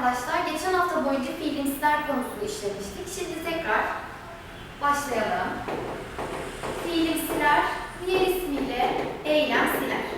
arkadaşlar geçen hafta boyunca fiilimsiler konusunu işlemiştik. Şimdi tekrar başlayalım. Fiilimsiler diğer ismiyle eylemsiler.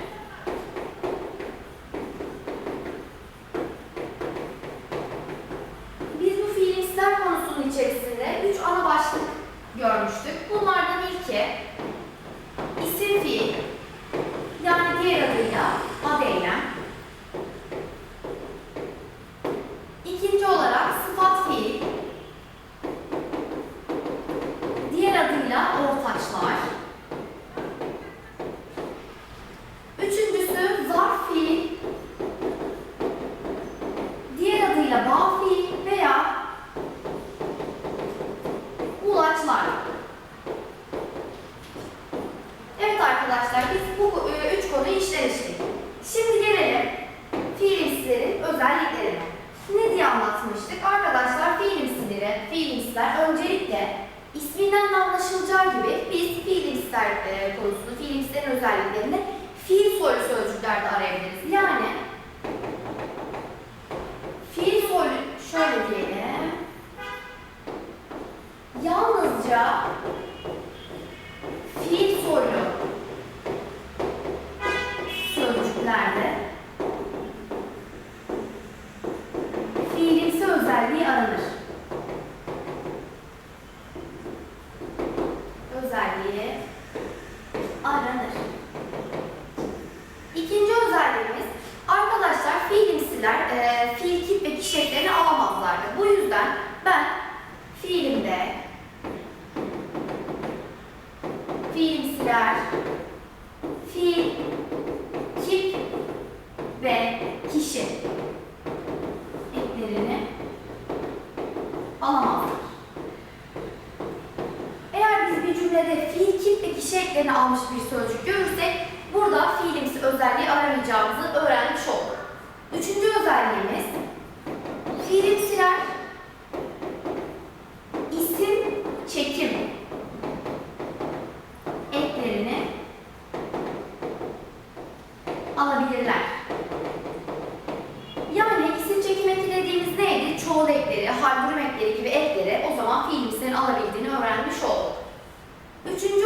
almış bir sözcük görürsek burada fiilimsi özelliği aramayacağımızı öğrenmiş olduk. Üçüncü özelliğimiz fiilimsiler isim çekim eklerini alabilirler. Yani isim çekim eki dediğimiz neydi? Çoğul ekleri, hardurum ekleri gibi ekleri o zaman fiilimsilerin alabildiğini öğrenmiş olduk. Üçüncü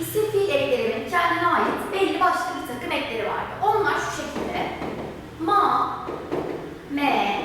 İsilti eklerinin kendine ait belli başlı bir takım ekleri vardı. Onlar şu şekilde. Ma, me,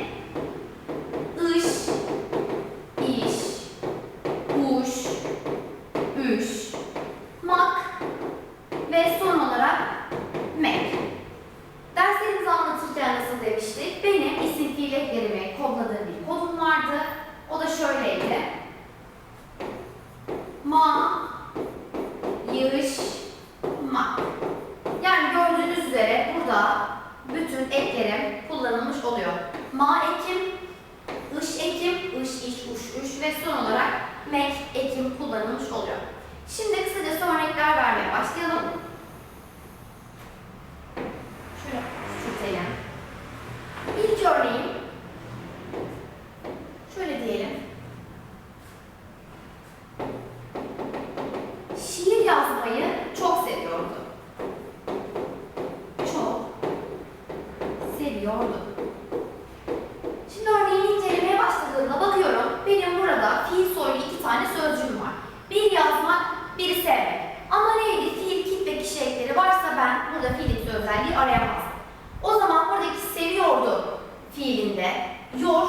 özelliği arayamazdım. O zaman buradaki seviyordu fiilinde yor,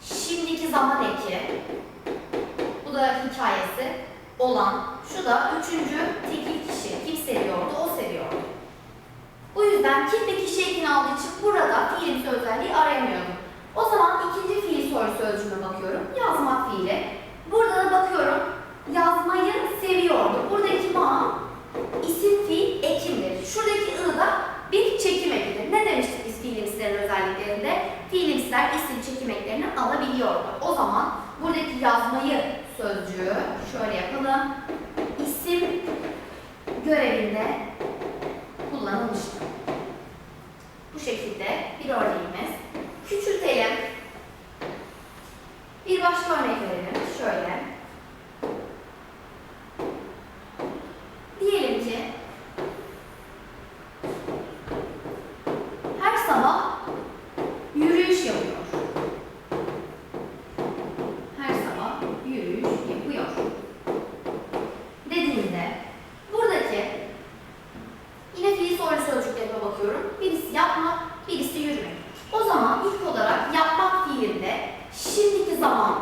şimdiki zaman eki, bu da hikayesi olan, şu da üçüncü tekil kişi. Kim seviyordu? O seviyordu. Bu yüzden kip ve kişi ekini aldığı için burada fiilimsi özelliği arayamıyordum. O zaman ikinci fiil soru sözcüğüne bakıyorum. Yazmak fiili. Burada da bakıyorum. Yazmayı seviyordu. Buradaki ma isim fiil ekimdir. Şuradaki ı da bir çekim ekidir. Ne demiştik biz fiilimsilerin özelliklerinde? Fiilimsiler isim çekim eklerini alabiliyordu. O zaman buradaki yazmayı sözcüğü şöyle yapalım. İsim görevinde kullanılmıştır. Bu şekilde bir örneğimiz. Küçültelim. Bir başka örnek verelim. Şöyle. Diyelim ki her sabah yürüyüş yapıyor. Her sabah yürüyüş yapıyor. Dediğinde buradaki yine fiil soru sözcüklerine bakıyorum. Birisi yapmak, birisi yürümek. O zaman ilk olarak yapmak fiilinde şimdiki zaman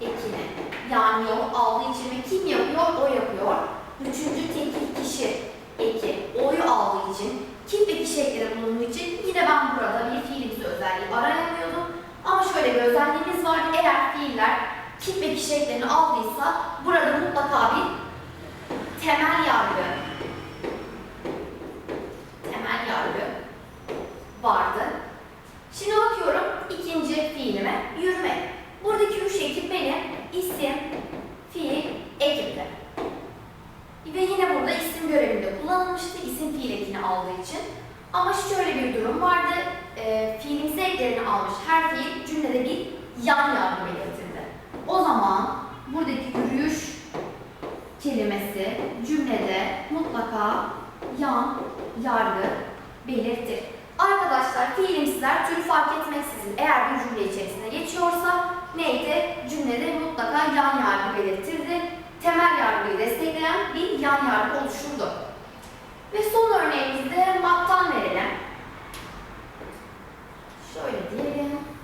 ekini yani yol aldığı için ve kim yapıyor? O yapıyor. Üçüncü tekil kişi eki o'yu aldığı için kim ve kişi ekleri bulunduğu için yine ben burada bir fiilimsi özelliği arayamıyordum. Ama şöyle bir özelliğimiz var. Eğer fiiller kim ve kişi eklerini aldıysa burada mutlaka bir temel yargı temel yargı vardı. Şimdi bakıyorum ikinci fiilime yürümek. Buradaki üç ekip benim isim, fiil, ekipti. Ve yine burada isim görevinde kullanılmıştı isim fiil ekini aldığı için. Ama şöyle bir durum vardı. E, fiilimsi eklerini almış her fiil cümlede bir yan yargı belirtirdi. O zaman buradaki yürüyüş kelimesi cümlede mutlaka yan yargı belirtir. Arkadaşlar fiilimsiler türü fark etmeksizin eğer bir cümle içerisinde geçiyorsa neydi? Cümlede mutlaka yan yargı belirtirdi. Temel yargıyı destekleyen bir yan yargı oluşurdu. Ve son örneğimizde maktan verelim. Şöyle diyelim.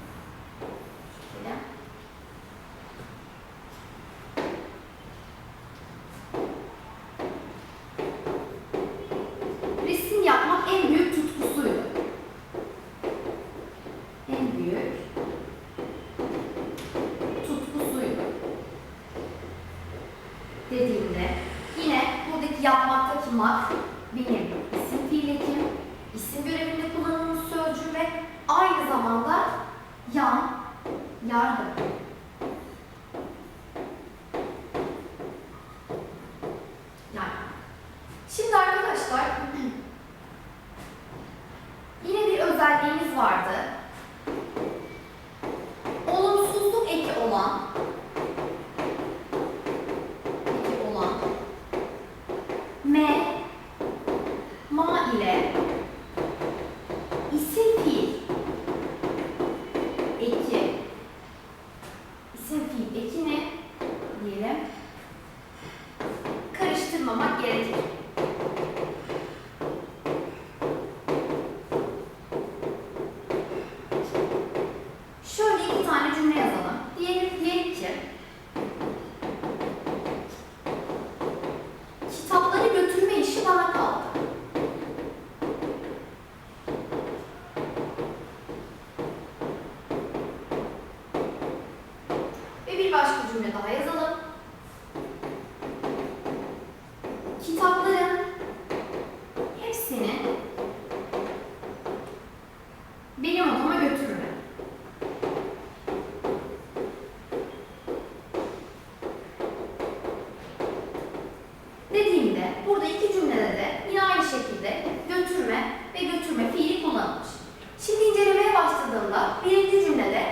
baktığımda birinci cümlede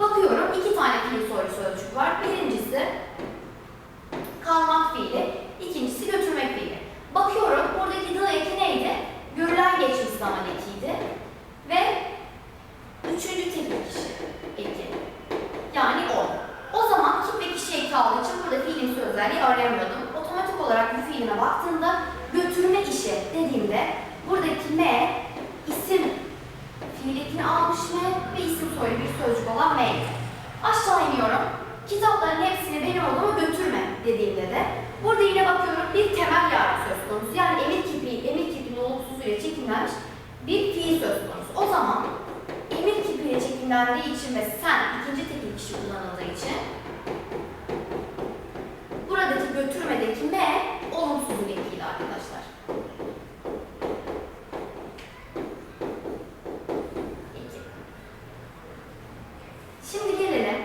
bakıyorum iki tane fiil sorusu ölçük var. Birincisi kalmak fiili, ikincisi götürmek fiili. Bakıyorum buradaki dı eki neydi? Görülen geçmiş zaman ekiydi. Ve üçüncü tek kişi eki. Yani o. O zaman kim ve kişi eki aldığı için burada fiilin sözlerini arayamıyordum. Otomatik olarak bu fiiline baktığımda götürme işi dediğimde buradaki me isim fiil ekini almış M ve isim soylu bir sözcük olan M. Aşağı iniyorum. Kitapların hepsini benim odama götürme dediğimde de burada yine bakıyorum bir temel yargı söz konusu. Yani emir kipi, emir kipinin olumsuzluğuyla çekimlenmiş bir fiil söz konusu. O zaman emir kipiyle çekimlendiği için ve sen ikinci tekil kişi kullanıldığı için buradaki götürmedeki M olumsuzluk ekiydi arkadaşlar. İki. Şimdi gelelim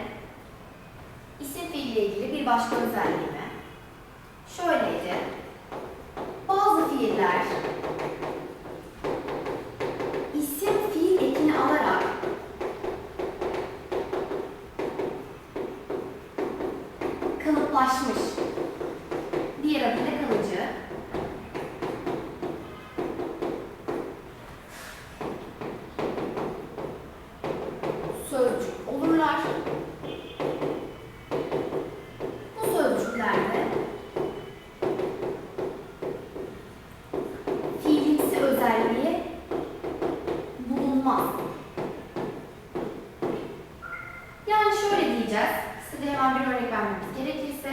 isim fiille ilgili bir başka özelliğine. Şöyleydi. Bazı fiiller isim fiil ekini alarak kalıplaşmış. Diğer adıyla kalıcı. Sözcük olurlar. Bu sözcüklerde fiilimsi özelliği bulunmaz. Yani şöyle diyeceğiz. Size hemen bir örnek vermemiz gerekirse.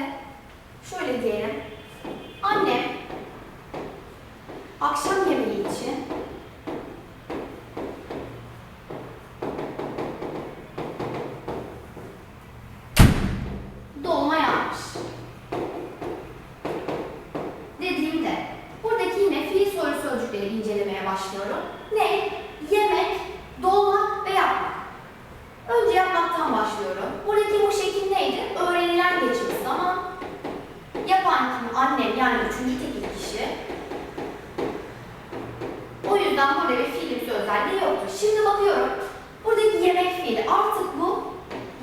Şöyle diyelim. Annem akşam yemeği için dolma yapmış. Dediğimde buradaki yine fiil soru sözcükleri incelemeye başlıyorum. Ne? Yemek, dolma ve yapmak. Önce yapmaktan başlıyorum. Buradaki bu şekil neydi? Öğrenilen geçmiş zaman. Yapan kim? Annem yani üçüncü tekil kişi. O yüzden burada bir fiilimsi özelliği yoktur. Şimdi bakıyorum. Buradaki yemek fiili artık bu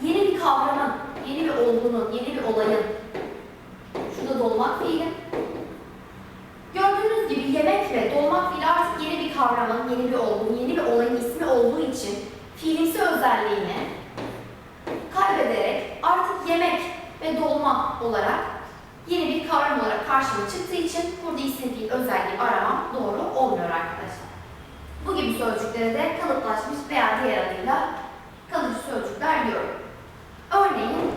yeni bir kavramın, yeni bir olgunun, yeni bir olayın. Şurada dolmak fiili. Gördüğünüz gibi yemek ve dolmak fiili artık yeni bir kavramın, yeni bir olgunun, yeni bir olayın ismi olduğu için fiilimsi özelliğini kaybederek artık yemek ve dolma olarak yeni bir kavram olarak karşıma çıktığı için burada isim fiil özelliği aramam doğru olmuyor arkadaşlar. Bu gibi sözcüklere de kalıplaşmış veya diğer adıyla kalıcı sözcükler diyorum. Örneğin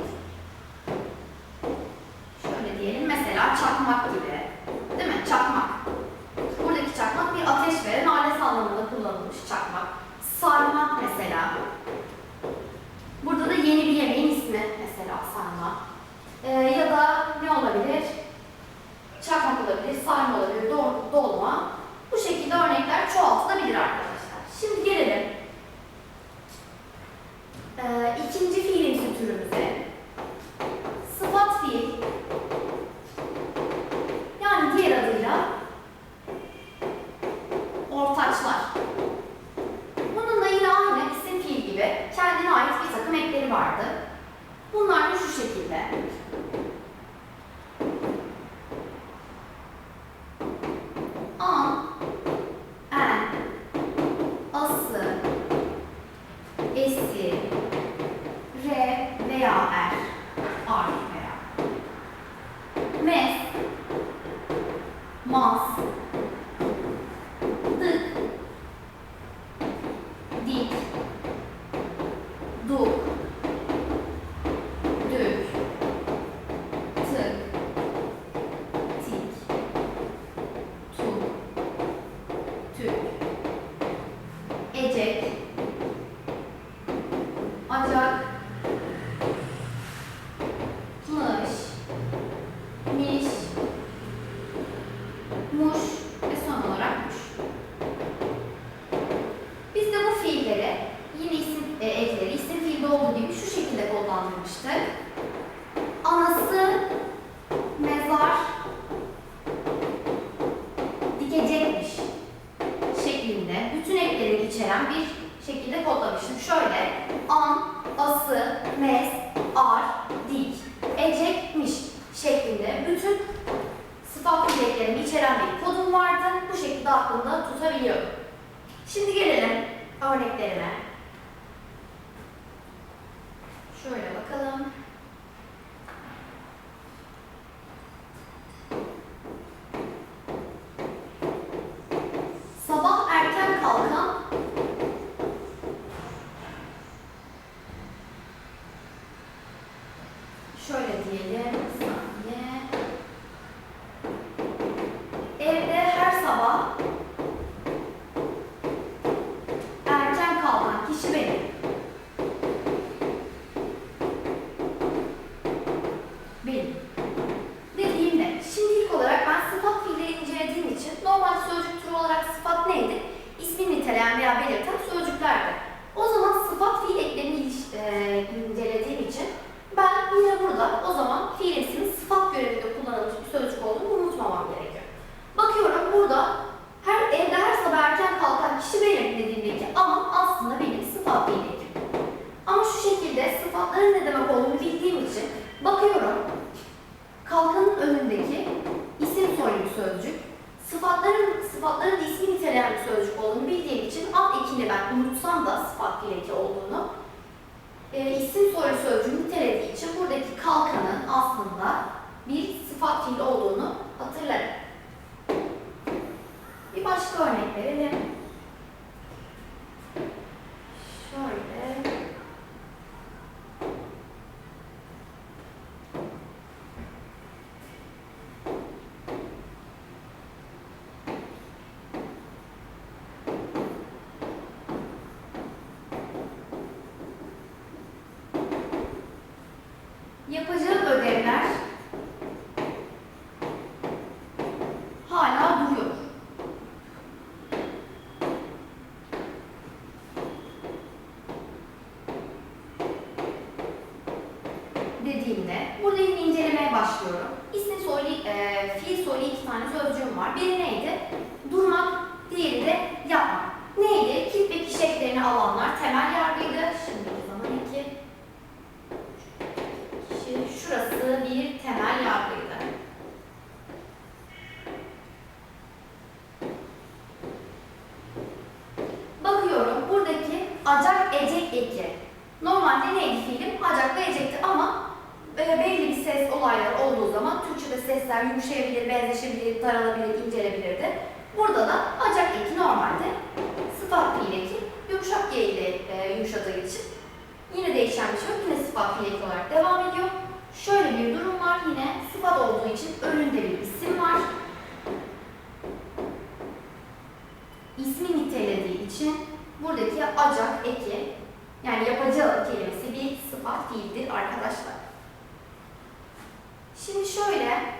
şöyle diyelim mesela çakmak gibi. Değil mi? Çakmak. Buradaki çakmak bir ateş veren alet anlamında kullanılmış çakmak. Sarma mesela. Burada da yeni bir yemeğin ismi mesela sarma. Ee, ya da ne olabilir? Çakmak olabilir, sarma olabilir, do- dolma. Bu şekilde örnekler çoğaltılabilir arkadaşlar. Şimdi gelelim ee, ikinci fiilimsi türümüze. Sıfat fiil. Yani diğer adıyla ortaçlar. Bunun da yine aynı isim fiil gibi kendine ait bir takım ekleri vardı. Bunlar da şu şekilde. An, en, ası, esi, re veya er, ar veya mes, mas, dık, dik, duk, dük, tık, tik, tuk, tük, ecek, acak, mış, miş, muş ve son olarak muş. Biz de bu fiilleri yine isim e, ekleri isim fiilde olduğu gibi şu şekilde kodlandırmıştık. Anası mezar dikecekmiş şeklinde bütün ekleri içeren bir şekilde kodlamıştım. Şöyle an, ası, mes, ar, dik, ecekmiş şeklinde bütün sıfat fiillerimi içeren bir kodum vardı. Bu şekilde aklımda tutabiliyorum. Şimdi gelelim örneklerime. Şöyle Sesler yumuşayabilir, benzeşebilir, daralabilir, incelebilirdi. Burada da acak eki normalde sıfat fiil eki yumuşak G ile e, yumuşadığı için yine değişen bir şey yok. Yine sıfat fiil eki olarak devam ediyor. Şöyle bir durum var yine sıfat olduğu için önünde bir isim var. İsmi nitelediği için buradaki acak eki yani yapacağı kelimesi bir sıfat fiildir arkadaşlar. Şimdi şöyle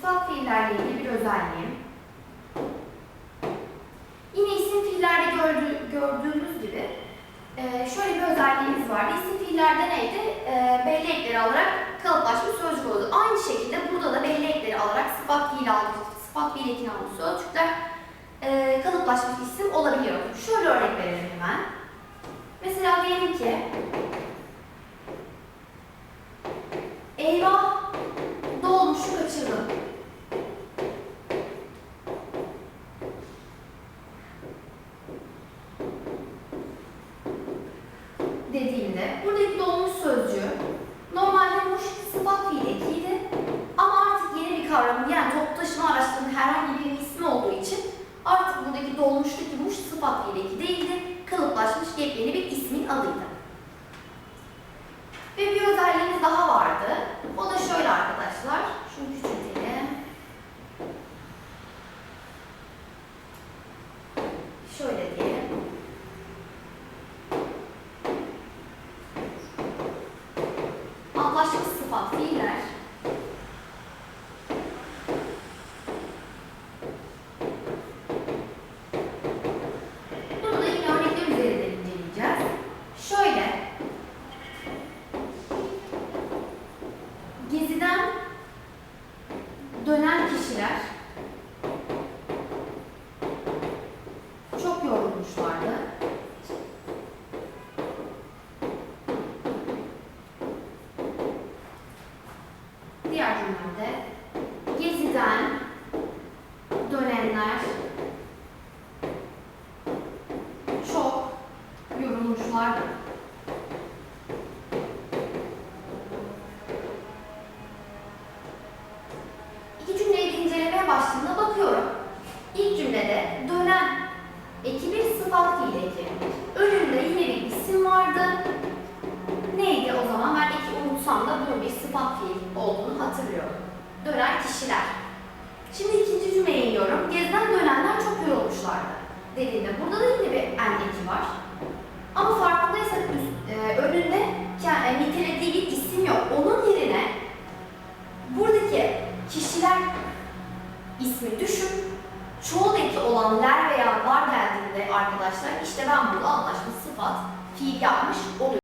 sıfat fiillerle ilgili bir özelliğim. Yine isim fiillerde gördüğü, gördüğümüz gibi e, şöyle bir özelliğimiz vardı. İsim fiillerde neydi? E, belli ekleri alarak kalıplaşmış sözcük oldu. Aynı şekilde burada da belli ekleri alarak sıfat fiil almış, sıfat fiil ekini almış sözcükler e, kalıplaşmış isim olabiliyor. Şöyle örnek verelim hemen. Mesela diyelim ki Eyvah dolmuşu kaçırdım. dediğimde buradaki dolmuş sözcüğü normalde muş sıfat fiil ekiydi ama artık yeni bir kavramın yani toplu taşıma araçlarının herhangi bir ismi olduğu için artık buradaki dolmuştaki muş sıfat fiil eki değildi kalıplaşmış yepyeni bir başlığına bakıyorum. İlk cümlede dönem eki bir sıfat fiil eki. Önümde yine bir isim vardı. Neydi o zaman? Ben eki unutsam da bunun bir sıfat fiil olduğunu hatırlıyorum. Dönen kişiler. Şimdi ikinci cümleye iniyorum. Gezden dönenler çok yorulmuşlardı dediğinde. Burada da yine bir en eki var. Ama farkındaysak üst, e, önünde e, nitelediği bir isim yok. Onun yerine buradaki kişiler ismi düşün. Çoğul eki olan ler veya var geldiğinde arkadaşlar işte ben burada anlaşmış sıfat fiil yapmış oluyor.